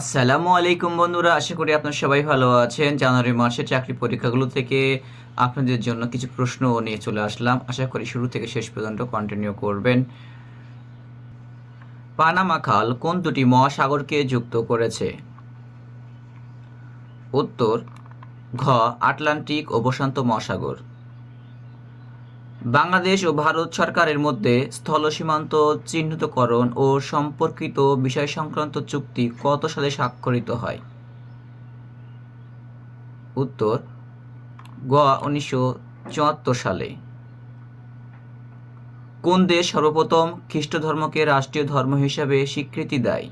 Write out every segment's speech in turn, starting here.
আসসালামু আলাইকুম বন্ধুরা, আশা করি আপনারা সবাই ভালো আছেন। জানুয়ারি মাসের চাকরি পরীক্ষাগুলো থেকে আপনাদের জন্য কিছু প্রশ্ন নিয়ে চলে আসলাম। আশা করি শুরু থেকে শেষ পর্যন্ত কন্টিনিউ করবেন। পানামা খাল কোন দুটি মহাসাগরকে যুক্ত করেছে? উত্তর, ঘ, আটলান্টিক ও প্রশান্ত মহাসাগর। বাংলাদেশ ও ভারত সরকারের মধ্যে স্থল সীমান্ত চিহ্নিতকরণ ও সম্পর্কিত বিষয় সংক্রান্ত চুক্তি কত সালে স্বাক্ষরিত হয়? উত্তর, গ, উনিশশো সালে। কোন দেশ সর্বপ্রথম খ্রিস্ট ধর্মকে রাষ্ট্রীয় ধর্ম হিসাবে স্বীকৃতি দেয়?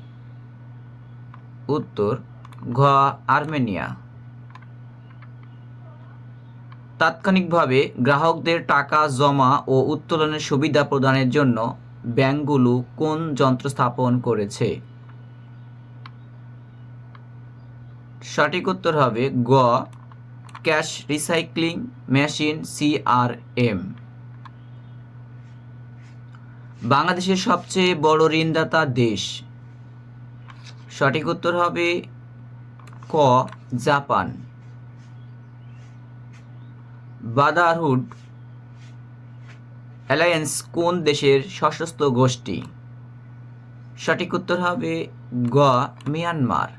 উত্তর, ঘ, আর্মেনিয়া। তাৎক্ষণিকভাবে গ্রাহকদের টাকা জমা ও উত্তোলনের সুবিধা প্রদানের জন্য ব্যাংকগুলো কোন যন্ত্র স্থাপন করেছে? সঠিক উত্তর হবে গ, ক্যাশ রিসাইক্লিং মেশিন সিআরএম বাংলাদেশের সবচেয়ে বড় ঋণদাতা দেশ। সঠিক উত্তর হবে ক, জাপান। ব্রাদারহুড অ্যালায়েন্স কোন দেশের সশস্ত্র গোষ্ঠী? সঠিক উত্তর হবে গ, মিয়ানমার।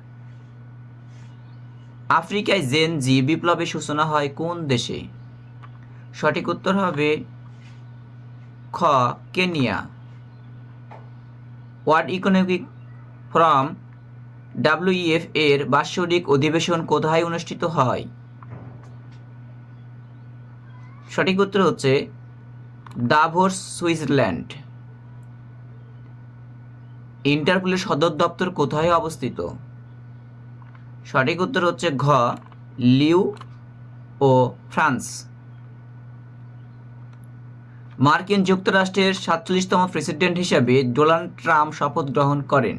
আফ্রিকায় জেন জি বিপ্লবের সূচনা হয় কোন দেশে? সঠিক উত্তর হবে খ, Kenya. World economic forum WEF এর বাৎসরিক অধিবেশন কোথায় অনুষ্ঠিত হয়? সঠিক উত্তর হচ্ছে দাভোর্স সুইজারল্যান্ড। ইন্টারপোলের সদর দপ্তর কোথায় অবস্থিত? সঠিক উত্তর হচ্ছে ঘ, লিউ ও ফ্রান্স। মার্কিন যুক্তরাষ্ট্রের সাতচল্লিশতম প্রেসিডেন্ট হিসাবে ডোনাল্ড ট্রাম্প শপথ গ্রহণ করেন।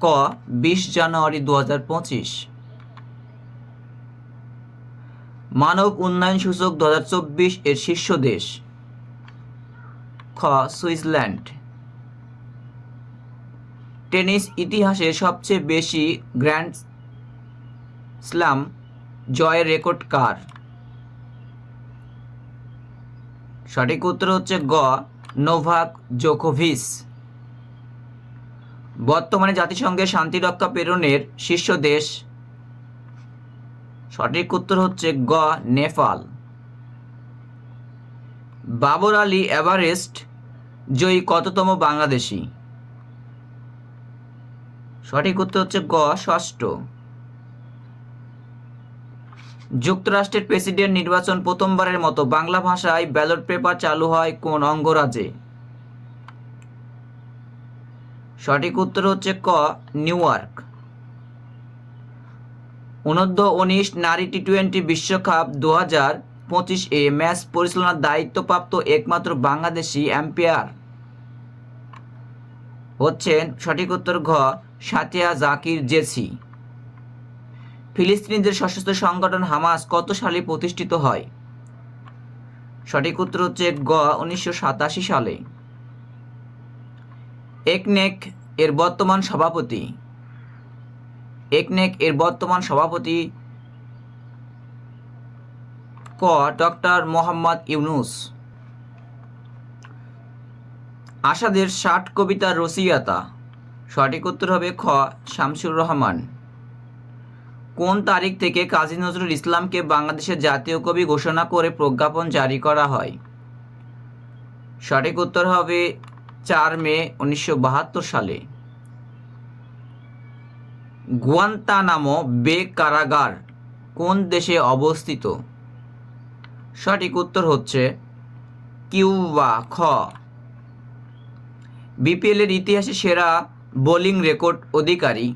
ক, বিশ জানুয়ারি দু হাজার পঁচিশ। মানব উন্নয়ন সূচক দু হাজার চব্বিশ এর শীর্ষ দেশ। খ, সুইজারল্যান্ড। টেনিস ইতিহাসে সবচেয়ে বেশি গ্র্যান্ড স্লাম জয়ের রেকর্ড কার? সঠিক উত্তর হচ্ছে গ, নোভাক জোকোভিস বর্তমানে জাতিসংঘের শান্তিরক্ষা প্রেরণের শীর্ষ দেশ সঠিক উত্তর হচ্ছে গ, নেপাল। বাবর আলী এভারেস্ট জয়ী কততম বাংলাদেশি? সঠিক উত্তর হচ্ছে গ, ষষ্ঠ। যুক্তরাষ্ট্রের প্রেসিডেন্ট নির্বাচন প্রথমবারের মতো বাংলা ভাষায় ব্যালট পেপার চালু হয় কোন অঙ্গরাজ্যে? সঠিক উত্তর হচ্ছে ক, নিউ ইয়র্ক। অনূর্ধ্ব উনিশ নারী টি টোয়েন্টি বিশ্বকাপ দু হাজার পঁচিশ এ ম্যাচ পরিচালনার দায়িত্বপ্রাপ্ত একমাত্র বাংলাদেশি এম্পায়ার হচ্ছেন সঠিক উত্তর ঘ সাতিয়া জাকির জেসি। ফিলিস্তিনিদের সশস্ত্র সংগঠন হামাস কত সালে প্রতিষ্ঠিত হয়? সঠিক উত্তর হচ্ছে গ উনিশশো সাতাশি সালে। একনেক এর বর্তমান সভাপতি। একনেক এর বর্তমান সভাপতি ক ডক্টর মোহাম্মদ ইউনুস। আশাদের ষাট কবিতার রসিয়াতা। সঠিক উত্তর হবে খ, শামসুর রহমান। কোন তারিখ থেকে কাজী নজরুল ইসলামকে বাংলাদেশের জাতীয় কবি ঘোষণা করে প্রজ্ঞাপন জারি করা হয়? সঠিক উত্তর হবে চার মে উনিশশো বাহাত্তর সালে। গুয়ান্তানামো বে কারাগার কোন দেশে অবস্থিত? সঠিক উত্তর হচ্ছে কিউবা, খ। বিপিএল এর ইতিহাসে সেরা বোলিং রেকর্ড অধিকারী।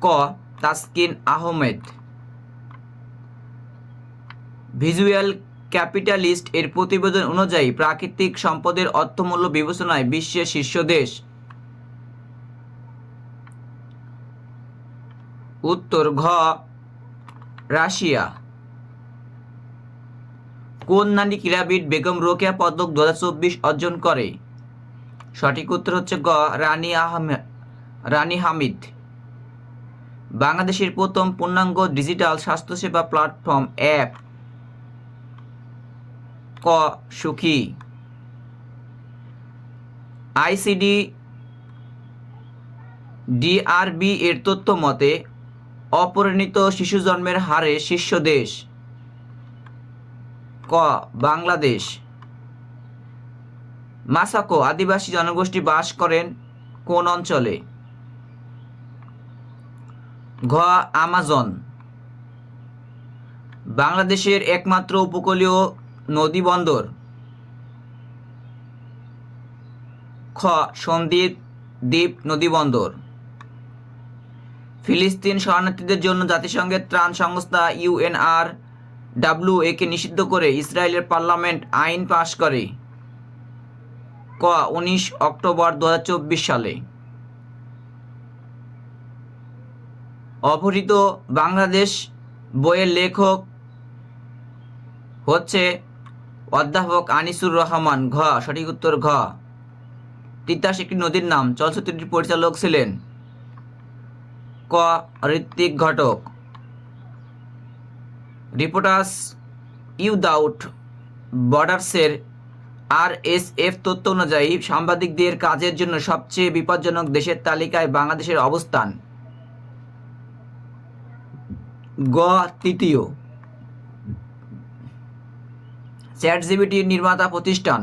ক, তাসকিন আহমেদ। ভিজুয়াল ক্যাপিটালিস্ট এর প্রতিবেদন অনুযায়ী প্রাকৃতিক সম্পদের অর্থমূল্য বিবেচনায় বিশ্বের শীর্ষ দেশ। উত্তর ঘ, রাশিয়া। কোন নারী ক্রীড়াবিদ বেগম রোকেয়া পদক দু হাজার চব্বিশ অর্জন করে? সঠিক উত্তর হচ্ছে গ, রানী আহমেদ রানী হামিদ। বাংলাদেশের প্রথম পূর্ণাঙ্গ ডিজিটাল স্বাস্থ্যসেবা প্ল্যাটফর্ম অ্যাপ ক, সুখী। আইসিডি, ডিআরবি এর তথ্য মতে অপরিণীত শিশু জন্মের হারে শীর্ষ দেশ। ক, বাংলাদেশ। মাসাকো আদিবাসী জনগোষ্ঠী বাস করেন কোন অঞ্চলে? ঘ, আমাজন। বাংলাদেশের একমাত্র উপকূলীয় নদী বন্দর। খ, সন্দ্বীপ দ্বীপ নদী বন্দর। ফিলিস্তিন শরণার্থীদের জন্য জাতিসংঘের ত্রাণ সংস্থা ইউএনআর ডাব্লিউ একে নিষিদ্ধ করে ইসরায়েলের পার্লামেন্ট আইন পাশ করে। ক, উনিশ অক্টোবর দু হাজার চব্বিশ সালে। অপহৃত বাংলাদেশ বইয়ের লেখক হচ্ছে অধ্যাপক আনিসুর রহমান। ঘ, সঠিক উত্তর ঘ। তিতাস একটি নদীর নাম। চলচ্চিত্রটির পরিচালক ছিলেন ক ঋত্বিক ঘটক রিপোর্টার্স ইউদাউট বর্ডার্সের আর এস এফ তথ্য অনুযায়ী সাংবাদিকদের কাজের জন্য সবচেয়ে বিপজ্জনক দেশের তালিকায় বাংলাদেশের অবস্থান। গ, তৃতীয়। চ্যাট জিবিটির নির্মাতা প্রতিষ্ঠান।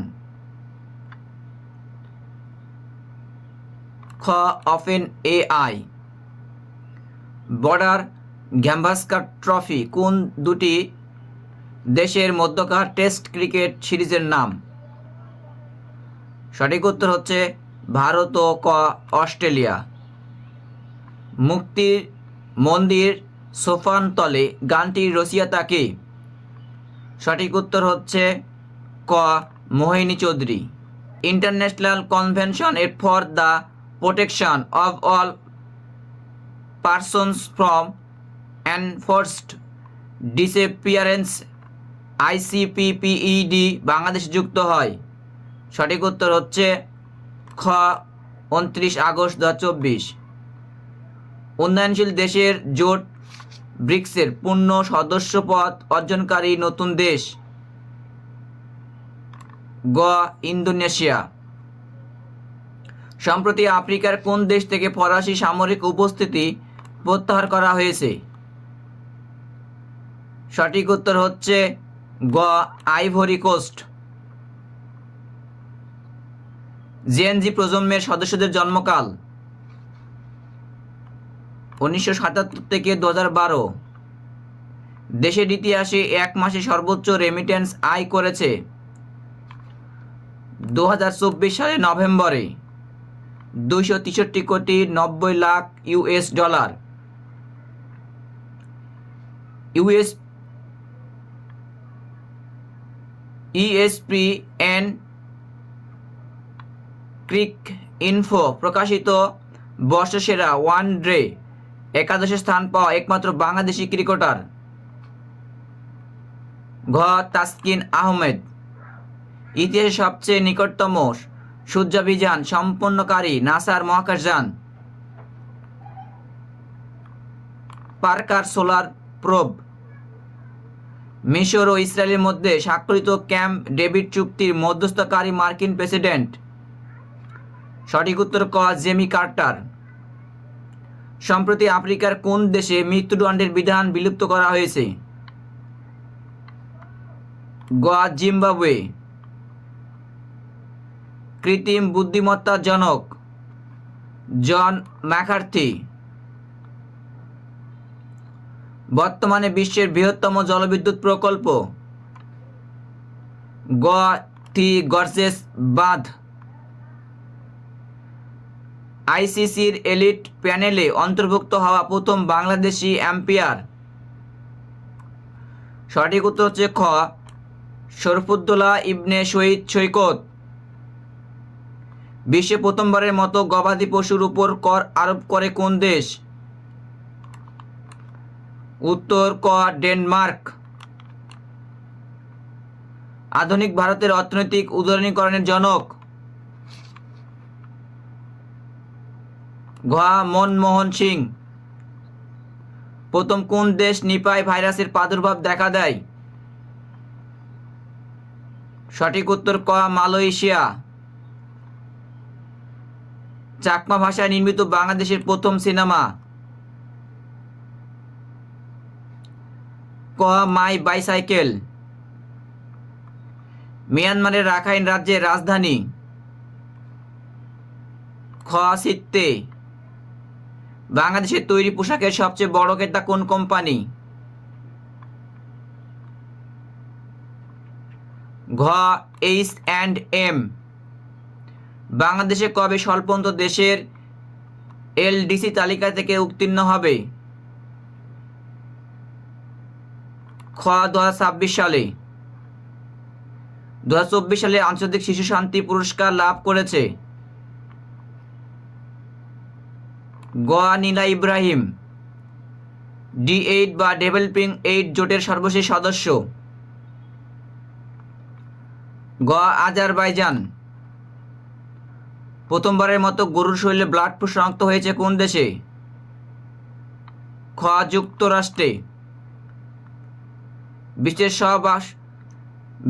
খ, Open AI. Border Gavaskar trophy, কোন দুটি দেশের মধ্যকার টেস্ট ক্রিকেট সিরিজের নাম? সঠিক উত্তর হচ্ছে ভারত ও ক, অস্ট্রেলিয়া। মুক্তির মন্দির সোফান তলে গানটির রসিয়াতা কে? সঠিক উত্তর হচ্ছে ক, Mohini Chowdhury. International convention at for the protection of all persons from enforced disappearance ICPPED Bangladesh যুক্ত হয়। সঠিক উত্তর হচ্ছে খ, উনত্রিশ আগস্ট দু চব্বিশ। উন্নয়নশীল দেশের জোট ব্রিক্সের পূর্ণ সদস্যপদ অর্জনকারী নতুন দেশ। গ, ইন্দোনেশিয়া। সম্প্রতি আফ্রিকার কোন দেশ থেকে ফরাসি সামরিক উপস্থিতি প্রত্যাহার করা হয়েছে। সঠিক উত্তর হচ্ছে গ, আইভরি কোস্ট। জেএনজি প্রজন্মের সদস্যদের জন্মকাল উনিশশো সাতাত্তর থেকে দু হাজার বারো। দেশের ইতিহাসে এক মাসে সর্বোচ্চ রেমিটেন্স আয় করেছে দু হাজার চব্বিশ সালে নভেম্বরে। দুইশো তেষট্টি কোটি নব্বই lakh US dollar. US ESPN Cricinfo প্রকাশিত বর্ষসেরা ওয়ান ডে একাদশে স্থান পাওয়া একমাত্র বাংলাদেশি ক্রিকেটার ঘ. তাসকিন আহমেদ। ইতিহাসে সবচেয়ে নিকটতম সূর্যাভিযান সম্পন্নকারী নাসার মহাকাশযান পার্কার সোলার প্রোব মিশর ও ইসরায়েলের মধ্যে স্বাক্ষরিত ক্যাম্প ডেভিড চুক্তির মধ্যস্থকারী মার্কিন প্রেসিডেন্ট। সঠিক উত্তর ক, জেমি কার্টার। সম্প্রতি আফ্রিকার কোন দেশে মৃত্যুদণ্ডের বিধান বিলুপ্ত করা হয়েছে? গোয়া জিম্বাবুয়ে। কৃত্রিম বুদ্ধিমত্তার জনক জন ম্যাকার্থি। বর্তমানে বিশ্বের বৃহত্তম জলবিদ্যুৎ প্রকল্প গ থি গর্জেস বাঁধ। আইসিসির এলিট প্যানেলে অন্তর্ভুক্ত হওয়া প্রথম বাংলাদেশি অ্যাম্পিয়ার। সঠিক উত্তর হচ্ছে খ শরফুদ্দোল্লা ইবনে শহীদ সৈকত। বিশ্বে প্রথমবারের মতো গবাদি পশুর উপর কর আরোপ করে কোন দেশ? উত্তর ক, ডেনমার্ক। আধুনিক ভারতের অর্থনৈতিক উদারীকরণের জনক। ঘ, মনমোহন সিং। প্রথম কোন দেশ নিপাই ভাইরাসের প্রাদুর্ভাব দেখা দেয়? সঠিক উত্তর ক, মালয়েশিয়া। চাকমা ভাষায় নির্মিত বাংলাদেশের প্রথম সিনেমা। ক, মাই বাইসাইকেল। মিয়ানমারের রাখাইন রাজ্যের রাজধানী। খ, সিত্তে। বাংলাদেশের তৈরি পোশাকের সবচেয়ে বড় ক্রেতা কোন কোম্পানি? ঘ, এইচ অ্যান্ড এম। বাংলাদেশে কবে স্বল্পন্ত দেশের এলডিসি তালিকা থেকে উত্তীর্ণ হবে? খ দু ছাব্বিশ সালে। দু হাজার চব্বিশ সালে আন্তর্জাতিক শিশু শান্তি পুরস্কার লাভ করেছে। গ নীলা ইব্রাহিম, ডি এইট বা ডেভেলপিং এইট জোটের সর্বশেষ সদস্য। গ আজারবাইজান, প্রথমবারের মতো গরুর শরীরে ব্লাড শনাক্ত হয়েছে কোন দেশে? খ যুক্তরাষ্ট্রে। বিশ্বের সবাস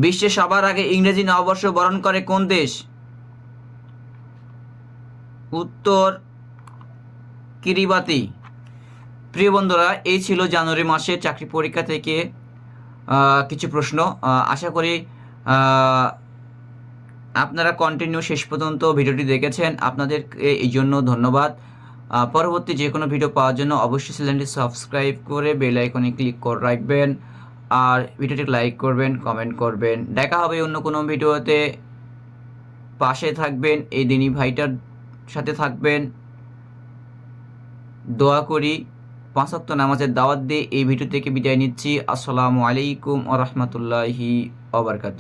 বিশ্বে সবার আগে ইংরেজি নববর্ষ বরণ করে কোন দেশ? উত্তর কিরিবাতি। প্রিয় বন্ধুরা, এই ছিল জানুয়ারি মাসের চাকরি পরীক্ষা থেকে কিছু প্রশ্ন। আশা করি আপনারা কন্টিনিউ শেষ পর্যন্ত ভিডিওটি দেখেছেন। আপনাদের এই জন্য ধন্যবাদ। পরবর্তী যে কোনো ভিডিও পাওয়ার জন্য অবশ্যই চ্যানেলটি সাবস্ক্রাইব করে বেল আইকনে ক্লিক করে রাখবেন। আর ভিডিওটি লাইক করবেন, কমেন্ট করবেন। দেখা হবে অন্য কোনো ভিডিওতে। পাশে থাকবেন, এই দিনই ভাইটার সাথে থাকবেন। দোয়া করি পাঁচক্ত নামাজের দাওয়াত দিয়ে এই ভিডিও থেকে বিদায় নিচ্ছি। আসসালামু আলাইকুম আ রহমতুল্লাহি আবরকাত